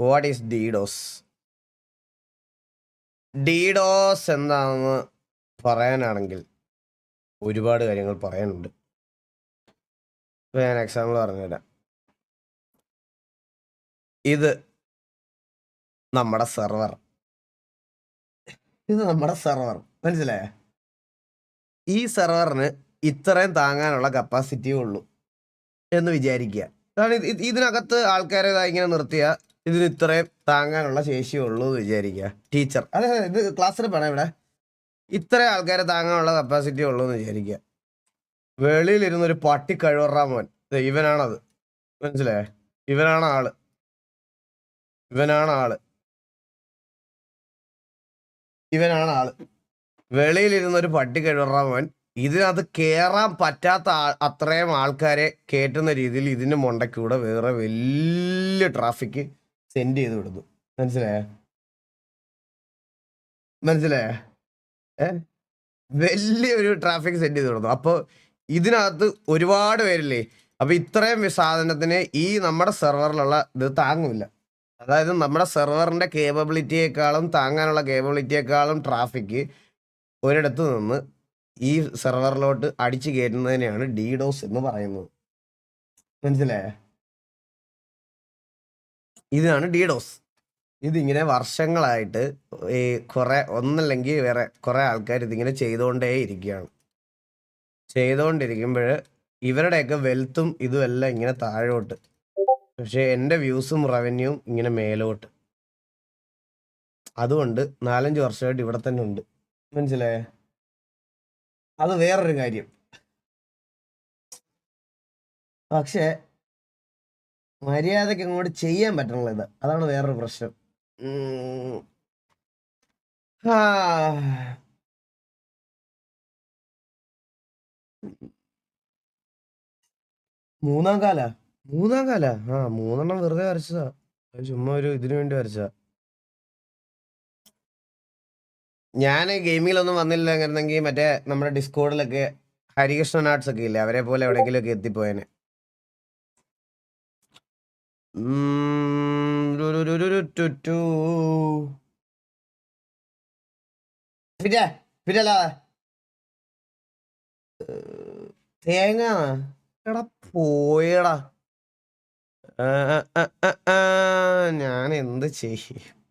What is DDoS DDoS എന്താണെന്ന് പറയാനാണെങ്കിൽ ഒരുപാട് കാര്യങ്ങൾ പറയാനുണ്ട്. ഇപ്പോൾ ഞാൻ എക്സാമ്പിൾ പറഞ്ഞുതരാം. ഇത് നമ്മുടെ സെർവർ ഇത് നമ്മുടെ സെർവർ മനസ്സിലായ? ഈ സെർവറിന് ഇത്രയും താങ്ങാനുള്ള കപ്പാസിറ്റിയേ ഉള്ളൂ എന്ന് വിചാരിക്കുക. കാരണം ഇത് ഇത് ഇതിനകത്ത് ആൾക്കാരെ ഇങ്ങനെ നിർത്തിയ ഇതിന് ഇത്രയും താങ്ങാനുള്ള ശേഷി ഉള്ളൂ എന്ന് വിചാരിക്കുക. ടീച്ചർ അതെ അതെ, ഇത് ക്ലാസ്സിൽ പറയാം ഇവിടെ. ഇത്രയും ആൾക്കാരെ താങ്ങാനുള്ള കപ്പാസിറ്റി ഉള്ളൂ എന്ന് വിചാരിക്കുക. വെളിയിലിരുന്ന് ഒരു പട്ടി കഴിവറാ മോൻ. ഇവനാണത്. മനസ്സിലായേ? ഇവനാണ് ആൾ. ഇവനാണ് ആൾ. ഇവനാണ് ആൾ. വെളിയിലിരുന്ന ഒരു പട്ടി കഴിവറാ മോൻ. ഇതിനകത്ത് കേറാൻ പറ്റാത്ത അത്രയും ആൾക്കാരെ കയറ്റുന്ന രീതിയിൽ ഇതിന്റെ മൊണ്ടയ്ക്കൂടെ വേറെ വലിയ ട്രാഫിക് സെൻഡ് ചെയ്ത് വിടുന്നു മനസ്സിലായ? മനസ്സിലായ? വലിയൊരു ട്രാഫിക് സെൻഡ് ചെയ്ത് വിടുന്നു അപ്പോൾ ഇതിനകത്ത് ഒരുപാട് പേരില്ലേ? അപ്പൊ ഇത്രയും സാധനത്തിന് ഈ നമ്മുടെ സെർവറിലുള്ള ഇത് താങ്ങില്ല അതായത് നമ്മുടെ സെർവറിന്റെ കേപ്പബിലിറ്റിയേക്കാളും താങ്ങാനുള്ള കേപ്പബിലിറ്റിയേക്കാളും ട്രാഫിക് ഒരിടത്ത് നിന്ന് ഈ സെർവറിലോട്ട് അടിച്ചു കയറ്റുന്നതിനെയാണ് ഡീഡോസ് എന്ന് പറയുന്നത്. മനസ്സിലായ? ഇതാണ് ഡീഡോസ് ഇതിങ്ങനെ വർഷങ്ങളായിട്ട് ഈ കുറെ ഒന്നല്ലെങ്കിൽ വേറെ കുറെ ആൾക്കാർ ഇതിങ്ങനെ ചെയ്തുകൊണ്ടേ ഇരിക്കുകയാണ്. ചെയ്തുകൊണ്ടിരിക്കുമ്പോൾ ഇവരുടെയൊക്കെ വെൽത്തും ഇതും എല്ലാം ഇങ്ങനെ താഴോട്ട്. പക്ഷേ എന്റെ വ്യൂസും റവന്യൂവും ഇങ്ങനെ മേലോട്ട്. അതുകൊണ്ട് നാലഞ്ച് വർഷമായിട്ട് ഇവിടെ തന്നെ ഉണ്ട്. മനസ്സിലായേ? അത് വേറൊരു കാര്യം. പക്ഷേ മര്യാദയ്ക്ക് അങ്ങോട്ട് ചെയ്യാൻ പറ്റണുള്ളത് അതാണ് വേറൊരു പ്രശ്നം. മൂന്നാം കാല? മൂന്നാം കാല? ആ മൂന്നെണ്ണം വെറുതെ വരച്ചതാ. ചുമ്മാ ഒരു ഇതിനു വേണ്ടി വരച്ചതാ. ഞാൻ ഗെയിമിങ്ങിലൊന്നും വന്നില്ല എന്നുണ്ടെങ്കിൽ മറ്റേ നമ്മുടെ ഡിസ്കോഡിലൊക്കെ ഹരികൃഷ്ണൻ ആർട്സ് ഒക്കെ ഇല്ലേ? അവരെ പോലെ എവിടെയെങ്കിലും ഒക്കെ എത്തിപ്പോയേനെ. പിന്നെ പിന്നല്ലാതെ ഏഹ്, തേങ്ങ? എടാ പോയടാ. ഞാൻ എന്ത് ചെയ്യും?